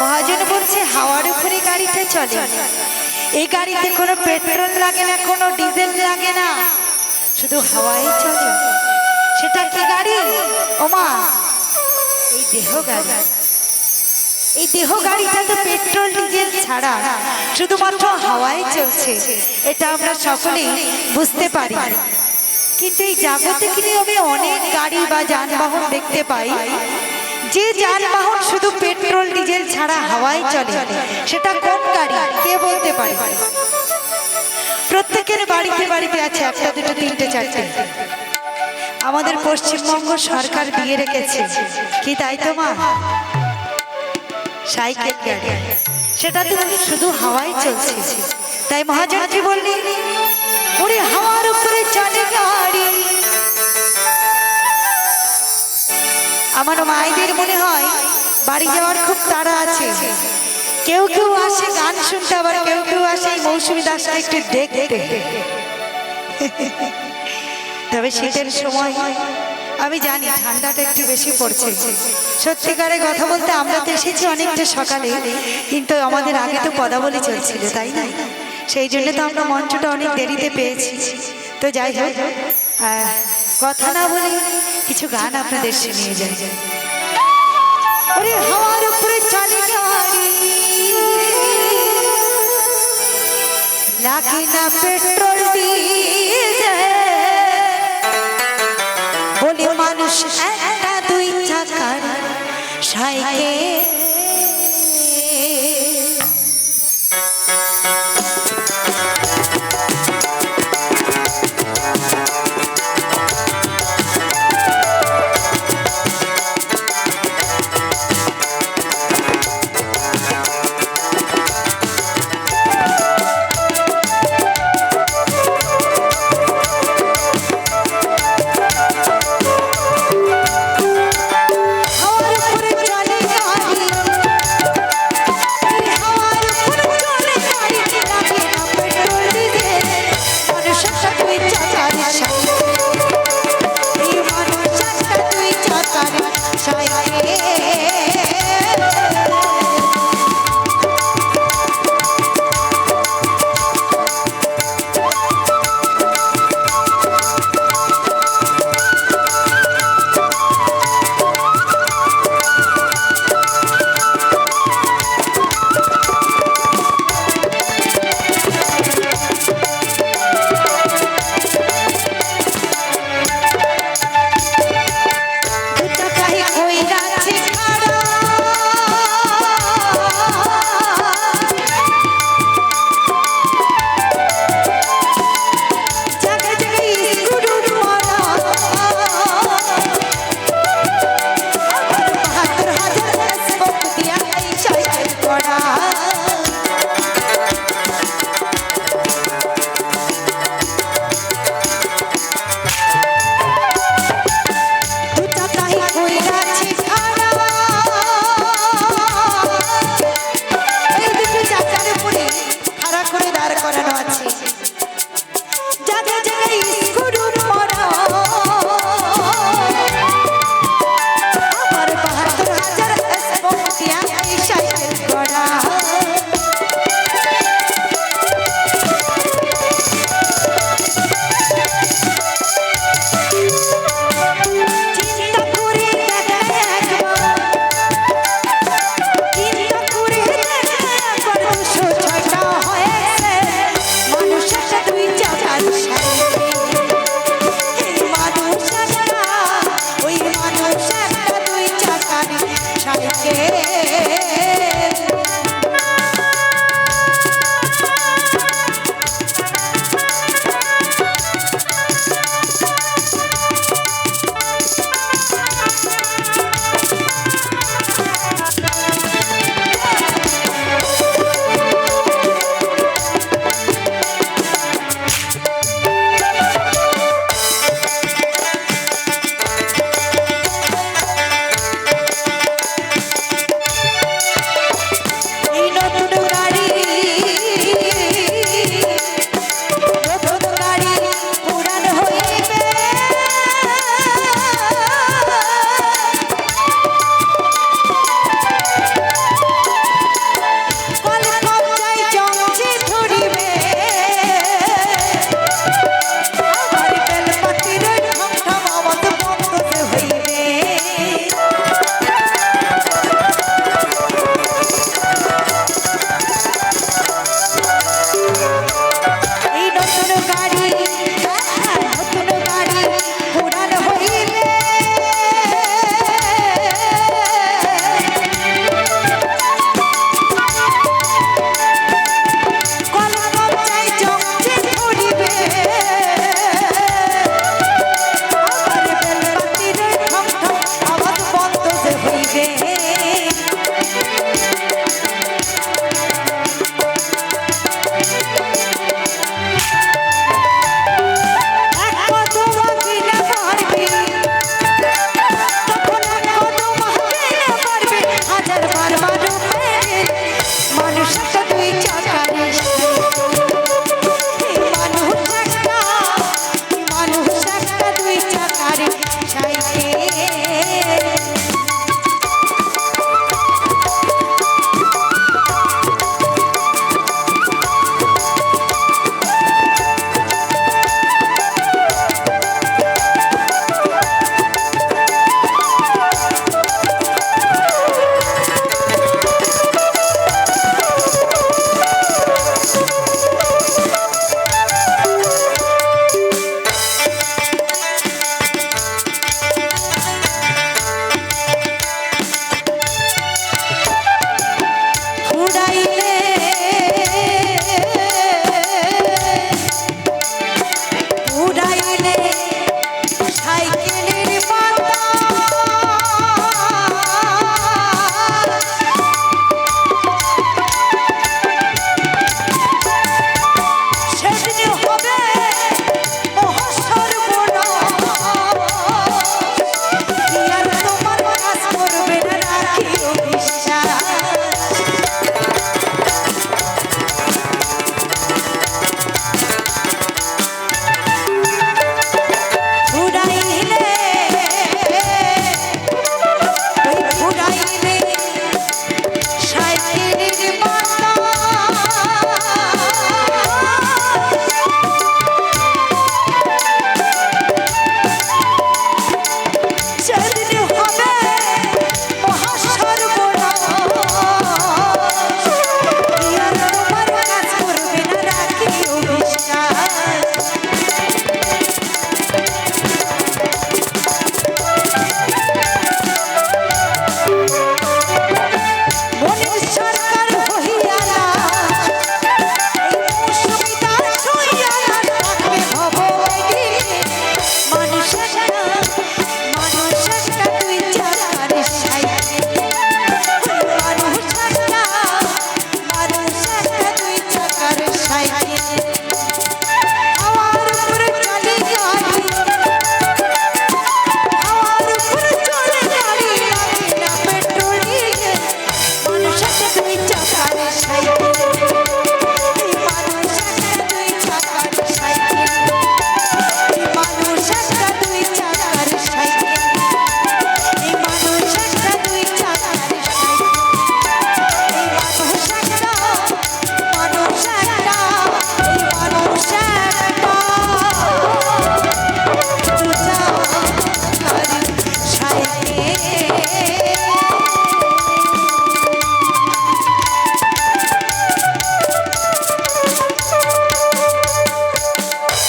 মহাজন বলছে, হাওয়ার উপরে গাড়িটা চলে। এই গাড়িতে কোনো পেট্রোল লাগে না, কোনো ডিজেল লাগে না। শুধু হাওয়াই চলে। সেটা কি গাড়ি? ওমা, এই দেহ গাড়ি। এই দেহ গাড়িটা তো পেট্রোল, ডিজেল ছাড়া শুধুমাত্র হাওয়ায় চলছে। এটা আমরা সকলেই বুঝতে পারি। কিন্তু এই জাগতিক নিয়মে অনেক গাড়ি বা যানবাহন দেখতে পাই। যে যানবাহন শুধু পেট্রোল, ডিজেল ছাড়া হাওয়ায় চলে, সেটা কোন গাড়ি? কে বলতে পারে? প্রত্যেকের বাড়িতে বাড়িতে আছে একটা, দুটো, তিনটে, চারটে। আমাদের পশ্চিমবঙ্গ সরকার দিয়ে রেখেছে। কি তাই তো, মা? সাইকেল গাড়ি। সেটা তো শুধু হাওয়ায় চলছে। তাই মহাজনজি বললি, ওরে হাওয়ার উপরে চলে গাড়ি। আমার মায়েদের মনে হয়, বাড়ি যাওয়ার খুব তাড়া আছে। কেউ কেউ আসে গান শুনতে, আবার কেউ কেউ আসে মৌসুমী দাসটা একটু দেখতে। তবে শীতের সময়, আমি জানি ঠান্ডাটা একটু বেশি পড়ছে। সত্যিকারে কথা বলতে আমরা তো এসেছি অনেকটা সকালে, কিন্তু আমাদের আগে তো পদাবলী চলছিল, তাই না? সেই জন্য তো আমরা মঞ্চটা অনেক দেরিতে পেয়েছি। তো যাই হোক কথা না বলে কিছু গান আপনাদের শুনিয়ে যাই। ওরে উপরে চলে না পেট্রোল ডিজেল। বলে মানুষ